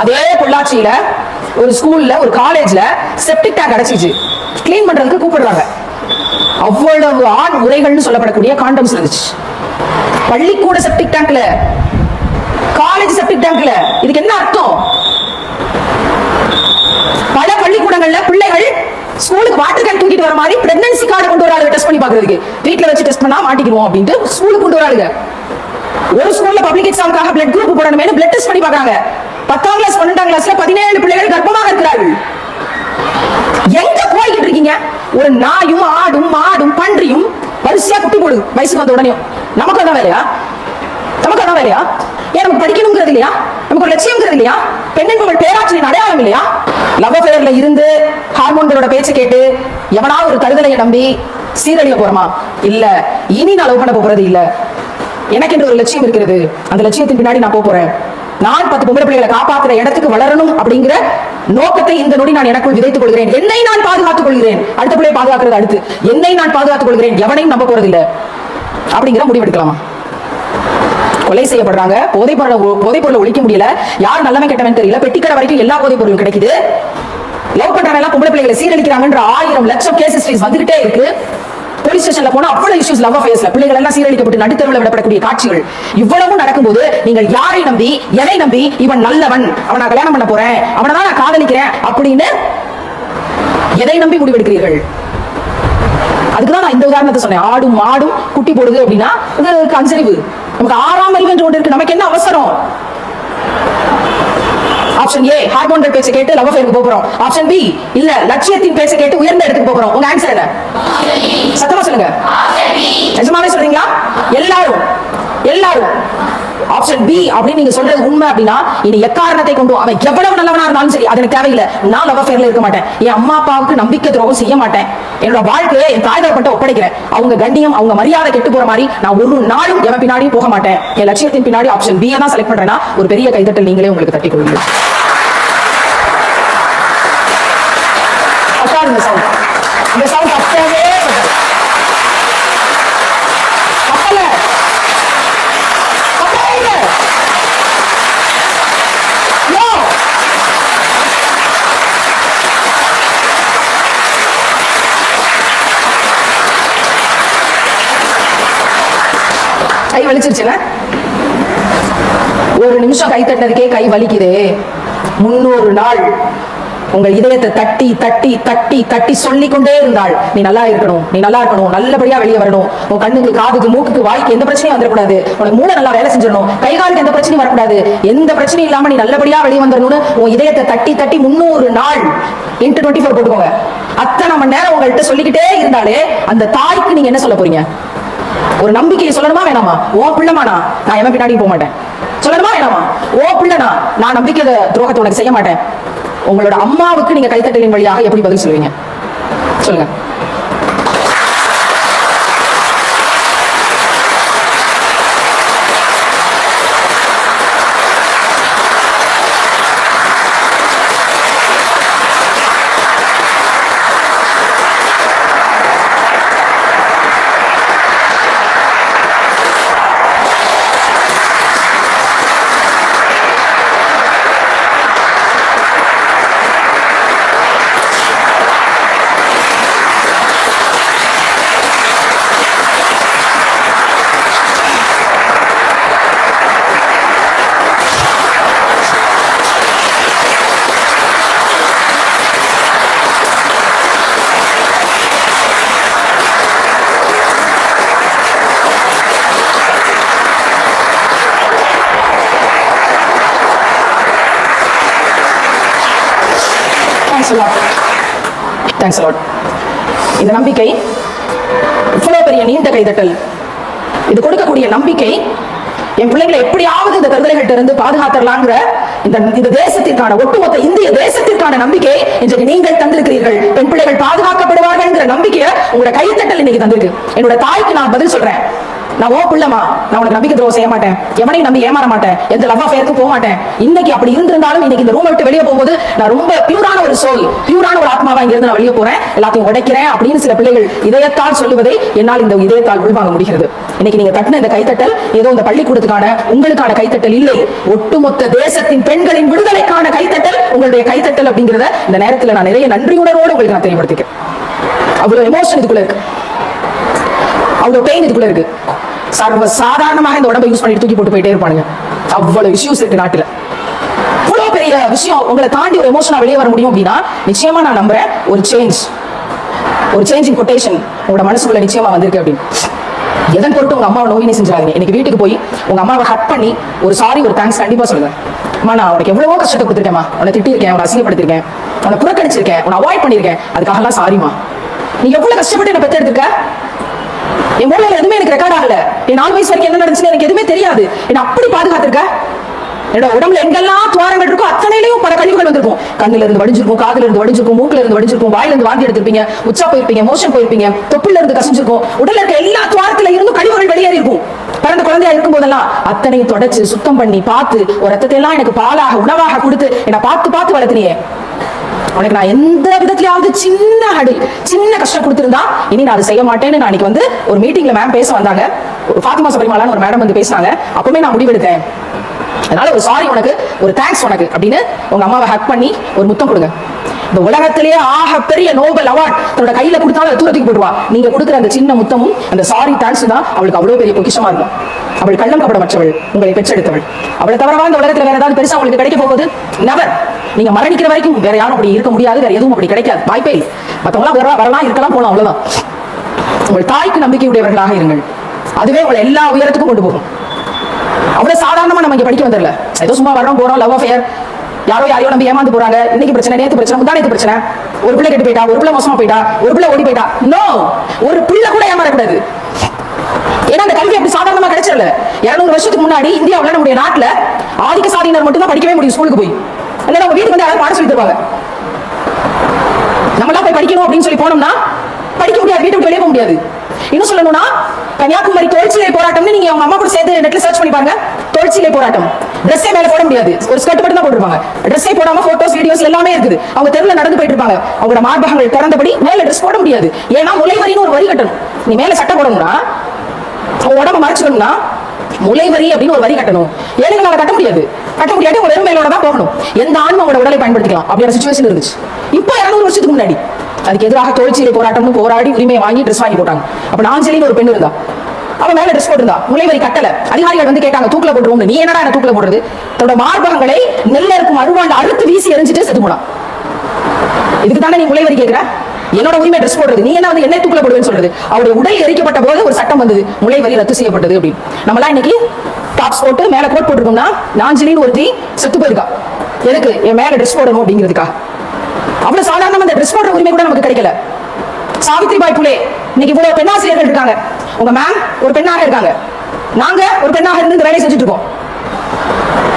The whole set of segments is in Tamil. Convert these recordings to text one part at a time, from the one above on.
அதே பொள்ளாச்சியில ஒரு ஸ்கூல்ல ஒரு காலேஜ்ல செப்டிக் டேங்க் அடைச்சிச்சு. கிளீன் பண்றதுக்கு கூப்பிடுறாங்க. அவ்வளவு ஆண் உரைகள்னு சொல்லப்படக்கூடிய காண்டம்ஸ் இருந்துச்சு. பள்ளிக்கூட செப்டிக் டேங்க்ல காலேஜ் செப்டிக் டேங்க்ல இதுக்கு என்ன அர்த்தம்? பல பள்ளிக்கூடங்கள்ல பிள்ளைகள் ஸ்கூலுக்கு வாட்டர் கேன் தூக்கிட்டு வர மாதிரி பிரெக்னன்சி கார்டு கொண்டு வராங்க டெஸ்ட் பண்ணி பாக்குறதுக்கு வீட்டுல வச்சு டெஸ்ட் பண்ணா மாட்டிக்குவோம் அப்படின்ட்டு ஸ்கூலுக்கு கொண்டு வராளுங்க. ஒரு ஸ்கூல்ல பப்ளிக் எக்ஸாமுக்காக பிளட் குரூப் போடணுமே பிளட் டெஸ்ட் பண்ணி பார்க்கறாங்க. பத்தாம் கிளாஸ் பன்னெண்டாம் கிளாஸ்ல பதினேழு பிள்ளைகள் கர்ப்பமாக இருக்கிறார்கள். எங்க போய்கிட்டு இருக்கீங்க? ஒரு நாயும் ஆடும் மாடும் பன்றியும் வரிசையா குட்டி போடுது வயசுக்கு வந்த உடனே நமக்கு அதான் வேலையா? நமக்கு அதான் வேலையா? ஏன் நமக்கு படிக்கணுங்கிறது இல்லையா? நமக்கு ஒரு லட்சியம்ங்கிறது இல்லையா? பெண்ணின் என்பவள் பேராற்றலின் அடையாளம் இல்லையா? லவ் அஃபேர்ல இருந்து ஹார்மோன்களோட பேச்சு கேட்டு எவனாவது ஒரு தருதலையை நம்பி சீரழிய போறோமா? இல்ல இனி நான் லவ் பண்ண போறது இல்ல. எனக்கு என்று ஒரு லட்சியம் இருக்கிறது. அந்த லட்சியத்தின் பின்னாடி நான் போறேன். நான் பத்து பொம்பளை பிள்ளைகளை காப்பாத்துற இடத்துக்கு வளரணும் அப்படிங்கிற நோக்கத்தை இந்த நொடி நான் எனக்குள் விதைத்துக் கொள்கிறேன். என்னை நான் பாதுகாத்துக் கொள்கிறேன். அடுத்த பிள்ளையை பாதுகாக்கிறது அடுத்து. என்னை நான் பாதுகாத்துக் கொள்கிறேன். எவனையும் நம்ப போறதில்லை. அப்படிங்கிற முடிவெடுக்கலாமா கொலை செய்யப்படுறாங்க. போதைப் பொருளை போதைப் பொருளை ஒழிக்க முடியல. யார் நல்லவன் கெட்டவன் தெரியல. பெட்டிக்கடை வரைக்கும் எல்லா போதைப் பொருளும் கிடைக்குது. லவ் பண்றாங்க எல்லாம் பொம்பளை பிள்ளைகளை சீரழிக்கிறாங்கன்ற ஆயிரம் லட்சம் கேசஸ் வந்துகிட்டே இருக்கு. போலீஸ் ஸ்டேஷன்ல போனா அவ்வளவு இஷ்யூஸ் லவ் அஃபேர்ஸ்ல பிள்ளைகள் எல்லாம் சீரழிக்கப்பட்டு நடுத்தருவில் விடப்படக்கூடிய காட்சிகள். இவ்வளவும் நடக்கும்போது நீங்கள் யாரை நம்பி எதை நம்பி இவன் நல்லவன் அவனை நான் கல்யாணம் பண்ண போறேன் அவனை தான் நான் காதலிக்கிறேன் அப்படின்னு எதை நம்பி முடிவெடுக்கிறீர்கள்? அதுக்குதான் நான் இந்த உதாரணத்தை சொன்னேன். ஆடும் மாடும் குட்டி போடுது அப்படின்னா இது அஞ்சறிவு நமக்கு ஆறாம் அறிவு என்று ஒன்று இருக்கு. நமக்கு என்ன அவசரம்? ஆப்ஷன் ஏ ஹார்மோன்கள் பேச்சை கேட்டு லவ் அஃபேருக்கு போறோம். ஆப்ஷன் பி இல்ல லட்சியத்தின் பேச்சை கேட்டு உயர்ந்த இடத்துக்கு போறோம். உங்க ஆன்சர் என்ன? சத்தமா சொல்லுங்க. நிஜமாவே சொல்றீங்களா? எல்லாரும். எல்லாரும். ஆப்ஷன் பி அப்படின்னு நீங்க சொல்றது உண்மை அப்படின்னா இனி எக்காரணத்தை கொண்டு அவன் எவ்வளவு நல்லவனா இருந்தாலும் சரி அது எனக்கு தேவையில்லை. நான் லவ் அஃபேர்ல இருக்க மாட்டேன். என் அம்மா அப்பாவுக்கு நம்பிக்கை துரோகம் செய்ய மாட்டேன். என்னோட வாழ்க்கையை என் தாய் தரப்பட்ட ஒப்படைக்கிறேன். அவங்க கண்டியம் அவங்க மரியாதை கெட்டு போற மாதிரி நான் ஒரு நாளும் எவன் பின்னாடியும் போக மாட்டேன். என் லட்சியத்தின் பின்னாடி ஆப்ஷன் பி தான் செலக்ட் பண்றேன்னா ஒரு பெரிய கைதட்டல் நீங்களே உங்களுக்கு தட்டி கொள்ளுங்க உட்காருங்க சவுண்ட் இந்த சவுண்ட் அப்பவே பட்டது. அப்பல அப்பவே இல்ல. No. வலிச்சிருச்சுல ஒரு நிமிஷம் கை தட்டினதுக்கே கை வலிக்குதே. முன்னூறு நாள் உங்கள் இதயத்தை தட்டி தட்டி தட்டி தட்டி சொல்லி கொண்டே இருந்தாள். நீ நல்லா இருக்கணும் நீ நல்லா இருக்கணும் நல்லபடியா வெளியே வரணும். உன் கண்ணுக்கு காதுக்கு மூக்குக்கு வாய்க்கு எந்த பிரச்சனையும் வந்துடக்கூடாது. உனக்கு மூளை நல்லா வேலை செஞ்சிடணும். கை காலுக்கு எந்த பிரச்சனையும் வரக்கூடாது. எந்த பிரச்சனையும் இல்லாம நீ நல்லபடியா வெளியே வந்துடணும்னு உன் இதயத்தை தட்டி தட்டி முன்னூறு நாள் இன்ட்டு டுவெண்ட்டி ஃபோர் போட்டுக்கோங்க. அத்தனை மணி நேரம் உங்கள்கிட்ட சொல்லிக்கிட்டே இருந்தாலே அந்த தாய்க்கு நீங்க என்ன சொல்ல போறீங்க? ஒரு நம்பிக்கையை சொல்லணுமா வேணாமா? ஓ பிள்ளமானா நான். எவன் பின்னாடி போக மாட்டேன். சொல்லணுமா வேணாமா? ஓ பிள்ளைனா நான் நம்பிக்கை துரோகத்தை உனக்கு செய்ய மாட்டேன். உங்களோட அம்மாவுக்கு நீங்க கைத்தட்டலின் வழியாக எப்படி பதில் சொல்லுவீங்க? சொல்லுங்க. தேங்க்ஸ் லாட் தேங்க்ஸ் லாட் இந்த நம்பிக்கை இவ்வளோ பெரிய நீண்ட கைதட்டல். இது கொடுக்கக்கூடிய நம்பிக்கை என் பிள்ளைங்களை எப்படியாவது இந்த கருதலைகிட்ட இருந்து பாதுகாத்தரலாங்கிற இந்த இந்த தேசத்திற்கான ஒட்டுமொத்த இந்திய தேசத்திற்கான நம்பிக்கை இன்றைக்கு நீங்கள் தந்திருக்கிறீர்கள். பெண் பிள்ளைகள் பாதுகாக்கப்படுவார்கள்ங்கிற நம்பிக்கையை உங்களோட கைத்தட்டல் இன்னைக்கு தந்திருக்கு. என்னோட தாய்க்கு நான் பதில் சொல்றேன். நான் ஓ பிள்ளைமா நான் உனக்கு நம்பிக்கை துரோகம் செய்ய மாட்டேன். எவனையும் நம்பி ஏமாற மாட்டேன். எந்த லவ் அஃபேருக்கு போக மாட்டேன். இன்னைக்கு அப்படி இருந்திருந்தாலும் இன்னைக்கு இந்த ரூமை விட்டு வெளியே போகும்போது நான் ரொம்ப பியூரான ஒரு சோல் பியூரான ஒரு ஆத்மாவா இங்க இருந்து நான் வெளியே போறேன். எல்லாத்தையும் உடைக்கிறேன் அப்படின்னு சில பிள்ளைகள் இதயத்தால் சொல்லுவதை என்னால் இந்த இதயத்தால் உள்வாங்க முடிகிறது. இன்னைக்கு நீங்க தட்டின இந்த கைத்தட்டல் ஏதோ இந்த பள்ளிக்கூடத்துக்கான உங்களுக்கான கைத்தட்டல் இல்லை. ஒட்டுமொத்த தேசத்தின் பெண்களின் விடுதலைக்கான கைத்தட்டல் உங்களுடைய கைத்தட்டல் அப்படிங்கிறத இந்த நேரத்துல நான் நிறைய நன்றியுணர்வோடு உங்களுக்கு நான் தெரியப்படுத்திக்கிறேன். அவ்வளவு எமோஷன் இதுக்குள்ள இருக்கு. அவ்வளவு பெயின் இதுக்குள்ள இருக்கு. சர்வ சாதாரணமாக இந்த உடம்பை யூஸ் பண்ணி தூக்கி போட்டு போயிட்டே இருப்பானுங்க. அவ்வளவு இஷ்யூஸ் இருக்கு நாட்டுல. இவ்வளவு பெரிய விஷயம் உங்களை தாண்டி ஒரு எமோஷனா வெளியே வர முடியும் அப்படின்னா நிச்சயமா நான் நம்புறேன் ஒரு சேஞ்ச் ஒரு சேஞ்ச் இன் கொட்டேஷன் உங்களோட மனசுக்குள்ள நிச்சயமா வந்திருக்கு அப்படின்னு. எதன் பொருட்டு உங்க அம்மாவை நோயினே செஞ்சாங்க இன்னைக்கு வீட்டுக்கு போய் உங்க அம்மாவை ஹட் பண்ணி ஒரு சாரி ஒரு தேங்க்ஸ் கண்டிப்பா சொல்லுங்க. அம்மா நான் உனக்கு எவ்வளவோ கஷ்டத்தை கொடுத்துருக்கேன்மா. உன்னை திட்டிருக்கேன் உன்னை அசிங்கப்படுத்திருக்கேன் உன்னை புறக்கணிச்சிருக்கேன் உன்னை அவாய்ட் பண்ணிருக்கேன் அதுக்காகலாம் சாரிமா நீ எவ்வளவு கஷ்டப்பட்டு என்ன பெற்றெடுத்துக்க என் மூளையில எதுவுமே எனக்கு ரெக்கார்ட் ஆகல. என் நாலு வயசு வரைக்கும் என்ன நடந்துச்சுன்னு எனக்கு எதுவுமே தெரியாது. என்ன அப்படி பாதுகாத்திருக்க? என்னோட உடம்புல எங்கெல்லாம் துவாரங்கள் இருக்கோ அத்தனையிலையும் பல கழிவுகள் வந்திருக்கும். கண்ணுல இருந்து வடிஞ்சிருக்கும் காதுல இருந்து வடிஞ்சிருக்கும் மூக்குல இருந்து வடிஞ்சிருக்கும் வாயில இருந்து வாந்தி எடுத்திருப்பீங்க உச்சா போயிருப்பீங்க மோஷன் போயிருப்பீங்க தொப்புல இருந்து கசிஞ்சிருக்கும். உடல்ல இருக்க எல்லா துவாரத்துல இருந்தும் கழிவுகள் வெளியேறி இருக்கும். பிறந்த குழந்தையா இருக்கும் போதெல்லாம் அத்தனையும் தொடச்சு சுத்தம் பண்ணி பார்த்து ஒரு ரத்தத்தை எல்லாம் எனக்கு பாலாக உணவாக கொடுத்து என்னை பார்த்து பார்த்து வளர்த்தினியே. உனக்கு நான் எந்த விதத்திலயாவது சின்ன அடி சின்ன கஷ்டம் கொடுத்திருந்தா இனி நான் அதை செய்ய மாட்டேன்னு நான் அன்னைக்கு வந்து ஒரு மீட்டிங்ல மேம் பேச வந்தாங்க. ஒரு ஃபாத்திமா சபரிமாலான்னு ஒரு மேடம் வந்து பேசினாங்க. அப்பவுமே நான் முடிவெடுத்தேன். அதனால ஒரு சாரி உனக்கு ஒரு தேங்க்ஸ் உனக்கு அப்படின்னு உங்க அம்மாவை ஹக் பண்ணி ஒரு முத்தம் கொடுங்க. இந்த உலகத்திலேயே ஆக பெரிய நோபல் அவார்ட் தன்னோட கையில கொடுத்தாலும் அதை தூரத்துக்கு போடுவா நீங்க கொடுக்குற அந்த சின்ன முத்தமும் அந்த சாரி தேங்க்ஸ் தான் அவளுக்கு அவ்வளவு பெரிய பொக்கிஷமா இருக்கும். அவள் கள்ளம் கபடமற்றவள் உங்களை பெற்றெடுத்தவள். அவளை தவிரவா இந்த உலகத்துல வேற ஏதாவது பெருசா உங்களுக்கு கிடைக்க போகுது? நவர் நீங்க மரணிக்கிற வரைக்கும் வேற யாரும் அப்படி இருக்க முடியாது வேற எதுவும் அப்படி கிடைக்காது. வாய்ப்பே இல்லை. மத்தவங்க வரலாம் வரலாம் இருக்கலாம் போலாம் அவ்வளவுதான். உங்கள் தாய்க்கு நம்பிக்கை உடையவர்களாக இருங்கள். அதுவே உங்களை எல்லா உயரத்துக்கும் கொண்டு போகும். அவ்வளவு சாதாரணமா நம்ம இங்க படிக்க வந்துடல ஏதோ சும்மா வரோம் போறோம் லவ் அஃபேர் யாரோ யாரையோ நம்பி ஏமாந்து போறாங்க. இன்னைக்கு பிரச்சனை நேத்து பிரச்சனை முந்தா பிரச்சனை. ஒரு பிள்ளை கெட்டு போயிட்டா ஒரு பிள்ளை மோசமா போயிட்டா ஒரு பிள்ளை ஓடி போயிட்டா. நோ ஒரு பிள்ளை கூட ஏமாறக்கூடாது. ஏன்னா அந்த கல்வி அப்படி சாதாரணமா கிடைச்சிடல. இருநூறு வருஷத்துக்கு முன்னாடி இந்தியாவுல நம்முடைய நாட்டுல ஆதிக்க சாதியினர் மட்டும் தான் படிக்கவே முடியும் ஸ்கூலுக்கு போய். இல்லைன்னா அவங்க வீட்டுக்கு வந்து யாராவது பாடம் சொல்லி தருவாங்க. நம்மளாம் போய் படிக்கணும் அப்படின்னு சொல்லி போனோம்னா படிக்க முடியாது வீட்டை விட்டு வெளியே போக முடியாது. இன்னும் சொல்லணும்னா கன்னியாகுமரி தொழிற்சிலை போராட்டம்னு நீங்க அவங்க அம்மா கூட சேர்த்து நெட்ல சர்ச் பண்ணி பாருங்க. தொழிற்சிலை போராட்டம். ட்ரெஸ்ஸே மேல போட முடியாது. ஒரு ஸ்கர்ட் மட்டும் தான் போட்டுருப்பாங்க. ட்ரெஸ்ஸே போடாம போட்டோஸ் வீடியோஸ் எல்லாமே இருக்குது. அவங்க தெருவில் நடந்து போயிட்டு இருப்பாங்க. அவங்களோட மார்பகங்கள் திறந்தபடி மேல ட்ரெஸ் போட முடியாது. ஏன்னா முளைவரின்னு ஒரு வரி கட்டணும். நீ மேல சட்டை போடணும்னா உடம்ப மறைச்சிக்கணும்னா முளைவரி அப்படின்னு ஒரு வரி கட்டணும். ஏழைகளால கட்ட முடியாது. கட்ட முடியாது உங்க தான் போகணும். எந்த ஆன்மா அவங்களோட உடலை பயன்படுத்திக்கலாம். அப்படியான சுச்சுவேஷன் இருந்துச்சு. இப்போ இரநூறு வருஷத்துக்கு முன்னாடி அதுக்கு எதிராக தொழிற்சிலை போராட்டம்னு போராடி உரிமையை வாங்கி ட்ரெஸ் வாங்கி போட்டாங்க. அப்ப நாஞ்சலின்னு ஒரு பெண் இருந்தா. அவ மேல ட்ரெஸ் போட்டிருந்தா. முளைவரி கட்டல. அதிகாரிகள் வந்து கேட்டாங்க தூக்கல போட்டுருவோம் நீ என்னடா என்ன தூக்கல போடுறது? தன்னோட மார்பகங்களை நெல்ல இருக்கும் அருவாண்ட அறுத்து வீசி எரிஞ்சிட்டு செத்து போனான். இதுக்கு தானே நீ முளைவரி கேட்கிற என்னோட உரிமை ட்ரெஸ் போடுறது. நீ என்ன வந்து என்ன தூக்கில போடுவேன்னு சொல்றது? அவருடைய உடல் எரிக்கப்பட்ட போது ஒரு சட்டம் வந்தது. முளைவரி ரத்து செய்யப்பட்டது அப்படின்னு. நம்மலாம் இன்னைக்கு டாப்ஸ் போட்டு மேல கோட் போட்டிருக்கோம்னா நாஞ்சலின்னு ஒருத்தி செத்து போயிருக்கா. எதுக்கு? என் மேல ட்ரெஸ் போடணும் அப்படிங்கிறதுக்கா? அவ்வளவு சாதாரணமா அந்த ட்ரெஸ் போடுற உரிமை கூட நமக்கு கிடைக்கல. சாவித்ரிபாய் புலே இன்னைக்கு இவ்வளவு பெண்ணாசிரியர்கள் இருக்காங்க. உங்க மேம் ஒரு பெண்ணாக இருக்காங்க. நாங்க ஒரு பெண்ணாக இருந்து இந்த வேலையை செஞ்சுட்டு இருக்கோம்.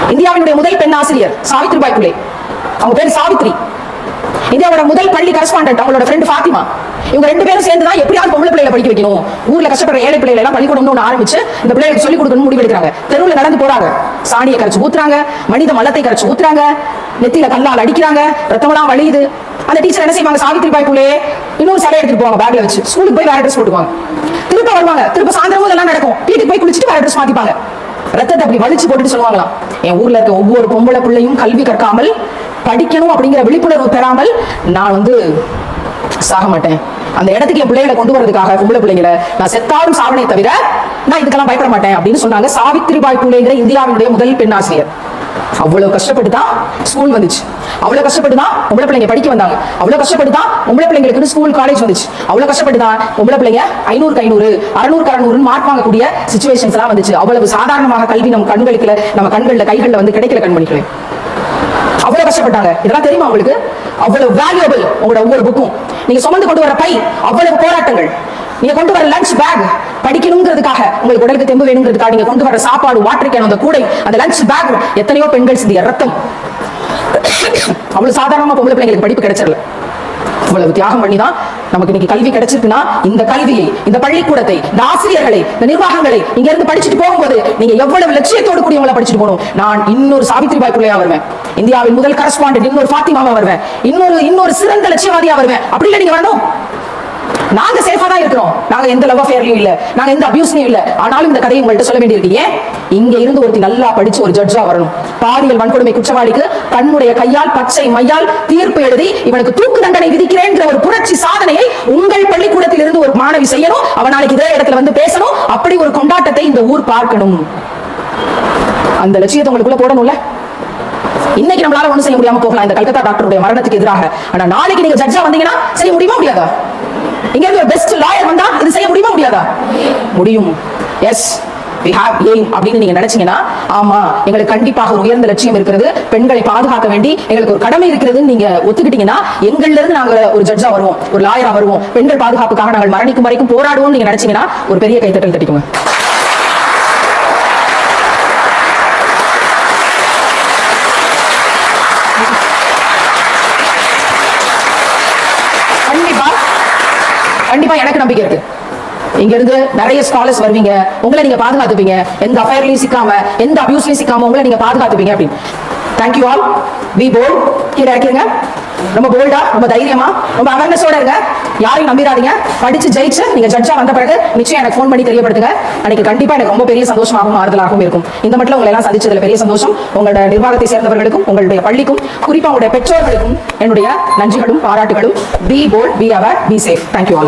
இந்தியாவினுடைய முதல் பெண் ஆசிரியர் சாவித்ரிபாய் புலே. அவங்க பேர் சாவித்ரி. இந்தியாவோட முதல் பள்ளி கரஸ்பாண்டன்ட் அவங்களோட ஃப்ரெண்ட் ஃபாத்திமா. இவங்க ரெண்டு பேரும் சேர்ந்து தான் எப்படியாவது பொம்பளை பிள்ளைகளை படிக்க வைக்கணும். ஊர்ல கஷ்டப்படுற ஏழை பிள்ளைகளை எல்லாம் பள்ளிக்கூடம் ஒன்று ஆரம்பிச்சு இந்த பிள்ளைகளுக்கு சொல்லிக் கொடுக்கணும் முடிவு எடுக்கிறாங்க. தெருவில் நடந்து போறாங்க. சாணியை கரைச்சு ஊத்துறாங்க மனித மலத்தை கரைச்சு ஊத்துறாங்க நெத்தியில கல்லால் அடிக்கிறாங்க ரத்தமெல்லாம் வழியுது. அந்த டீச்சர் என்ன செய்வாங்க? சாவித்திரி பாய் புள்ளே இன்னொரு சிலை எடுத்துட்டு போவாங்க பேக்ல வச்சு. ஸ்கூலுக்கு போய் வேற ட்ரெஸ் போட்டுவாங்க திருப்ப வருவாங்க. திருப்ப சாயந்தரமும் இதெல்லாம் நடக்கும். வீட்டுக்கு போய் குளிச்சுட்டு வேற ட்ரெஸ் மாத்திப்பாங்க. ரத்தத்தை அப்படி வலிச்சு போட்டுட்டு சொல்லுவாங்களாம். என் ஊர்ல இருக்க ஒவ்வொரு பொம்பளை பிள்ளையும் கல்வி கற்காமல் படிக்கணும் அப்படிங்கிற விழிப்புணர்வு பெறாமல் நான் வந்து சாக மாட்டேன். அந்த இடத்துக்கு என் பிள்ளைகளை கொண்டு வரதுக்காக பொம்பளை பிள்ளைங்களை நான் செத்தாலும் சாவனை தவிர நான் இதுக்கெல்லாம் பயப்பட மாட்டேன் அப்படின்னு சொன்னாங்க. சாவித்திரிபாய் புலேங்கிற இந்தியாவினுடைய முதல் பெண் ஆசிரியர் அவ்வளவு கஷ்டப்பட்டு தான் ஸ்கூல் வந்துச்சு. அவ்வளவு கஷ்டப்பட்டு தான் பொம்பளை பிள்ளைங்க படிக்க வந்தாங்க. அவ்வளவு கஷ்டப்பட்டு தான் பொம்பளை பிள்ளைங்களுக்கு ஸ்கூல் காலேஜ் வந்துச்சு. அவ்வளவு கஷ்டப்பட்டு தான் பொம்பளை பிள்ளைங்க ஐநூறுக்கு ஐநூறு அறுநூறுக்கு அறுநூறு மார்க் வாங்கக்கூடிய சுச்சுவேஷன்ஸ் எல்லாம் வந்துச்சு. அவ்வளவு சாதாரணமாக கல்வி நம்ம கண்களுக்கு நம்ம கண்கள்ல கைகள்ல வந்து கிடைக்கல கண்மணிகளே. அவ்வளவு கஷ்டப்பட்டாங்க. இதெல்லாம் தெரியுமா உங்களுக்கு? அவ்வளவு வேல்யூபிள் உங்களோட ஒவ்வொரு புக்கும் நீங்க சுமந்து கொண்டு வர பை அவ்வளவு போராட்டங்கள். நீங்க கொண்டு வர லஞ்ச் பேக் படிக்கணுங்கிறதுக்காக உங்களுக்கு உடலுக்கு தெம்பு வேணுங்கிறதுக்காக நீங்க கொண்டு வர சாப்பாடு வாட்டர் கேன் அந்த கூடை அந்த லஞ்ச் பேக் எத்தனையோ பெண்கள் சிந்திய ரத்தம். அவ்வளவு சாதாரணமா பொம்பளை பிள்ளைங்களுக்கு படிப்பு கிடைச்சிடல. இவ்வளவு தியாகம் பண்ணி தான் நமக்கு இன்னைக்கு கல்வி கிடைச்சிருக்குன்னா இந்த கல்வியை இந்த பள்ளிக்கூடத்தை இந்த ஆசிரியர்களை இந்த நிர்வாகங்களை இங்க இருந்து படிச்சுட்டு போகும்போது நீங்க எவ்வளவு லட்சியத்தோடு கூடியவங்களை படிச்சுட்டு போகணும். நான் இன்னொரு சாவித்ரிபாய் பிள்ளையா வருவேன். இந்தியாவின் முதல் கரஸ்பாண்டன்ட் இன்னொரு ஃபாத்திமாவா வருவேன். இன்னொரு இன்னொரு சிறந்த லட்சியவாதியா வருவேன். அப்படி இல்ல நீங்க வரணும். நாங்க சேஃபா தான் இருக்கிறோம். நாங்க எந்த லவ் அஃபேர்லயும் இல்ல. நாங்க எந்த அபியூஸ்லயும் இல்ல. ஆனாலும் இந்த கதையை உங்கள்ட்ட சொல்ல வேண்டியிருக்கு. ஏன்? இங்க இருந்து ஒருத்தி நல்லா படிச்சு ஒரு ஜட்ஜா வரணும். பாலியல் வன்கொடுமை குற்றவாளிக்கு தன்னுடைய கையால் பச்சை மையால் தீர்ப்பு எழுதி இவனுக்கு தூக்கு தண்டனை விதிக்கிறேன் ஒரு புரட்சி சாதனையை உங்கள் பள்ளிக்கூடத்தில் இருந்து ஒரு மாணவி செய்யணும். அவன் நாளைக்கு இதே இடத்துல வந்து பேசணும். அப்படி ஒரு கொண்டாட்டத்தை இந்த ஊர் பார்க்கணும். அந்த லட்சியத்தை உங்களுக்குள்ள போடணும்ல? இன்னைக்கு நம்மளால ஒண்ணும் செய்ய முடியாம போகலாம். இந்த கல்கத்தா டாக்டருடைய மரணத்துக்கு எதிராக. ஆனா நாளைக்கு நீங்க ஜட்ஜா வந்தீங்கன்னா செய்ய முடியுமா முடியாதா? இங்க இருந்து ஒரு பெஸ்ட் லாயர் வந்தா இது செய்ய முடியுமா முடியாதா? முடியும். எஸ் we have aim அப்படின்னு நீங்க நினைச்சீங்கன்னா ஆமா எங்களுக்கு கண்டிப்பாக ஒரு உயர்ந்த லட்சியம் இருக்கிறது. பெண்களை பாதுகாக்க வேண்டி எங்களுக்கு ஒரு கடமை இருக்கிறதுன்னு நீங்க ஒத்துக்கிட்டீங்கன்னா எங்கள்ல இருந்து நாங்க ஒரு ஜட்ஜா வருவோம் ஒரு லாயரா வருவோம். பெண்கள் பாதுகாப்புக்காக நாங்கள் மரணிக்கும் வரைக்கும் போராடுவோம் நீங்க நினைச்சீங்கன்னா ஒரு பெரிய கைத்தட்டல் தட்டிக்கோங்க கண்டிப்பா கண்டிப்பா எனக்கு நம்பிக்கை இருக்கு. இங்க இருந்து நிறைய ஸ்காலர்ஸ் வருவீங்க. உங்களை நீங்க பாதுகாத்துப்பீங்க. எந்த அஃபேர்லயும் சிக்காம எந்த அபியூஸ்லயும் சிக்காம உங்களை நீங்க பாதுகாத்துப்பீங்க அப்படின்னு. தேங்க்யூ ஆல் பி போல் கீழே இறக்கிருங்க. ரொம்ப போல்டா ரொம்ப தைரியமா ரொம்ப அவேர்னஸோட இருங்க. யாரையும் நம்பிடாதீங்க. படிச்சு ஜெயிச்சு நீங்க ஜட்ஜா வந்த பிறகு நிச்சயம் எனக்கு ஃபோன் பண்ணி தெரியப்படுத்துங்க. அன்னைக்கு கண்டிப்பா எனக்கு ரொம்ப பெரிய சந்தோஷமாகவும் ஆறுதலாகவும் இருக்கும். இந்த மட்டும் உங்களை எல்லாம் சந்திச்சதுல பெரிய சந்தோஷம். உங்களோட நிர்வாகத்தை சேர்ந்தவர்களுக்கும் உங்களுடைய பள்ளிக்கும் குறிப்பா உங்களுடைய பெற்றோர்களுக்கும் என்னுடைய நன்றிகளும் பாராட்டுகளும். Be bold be aware be safe thank you all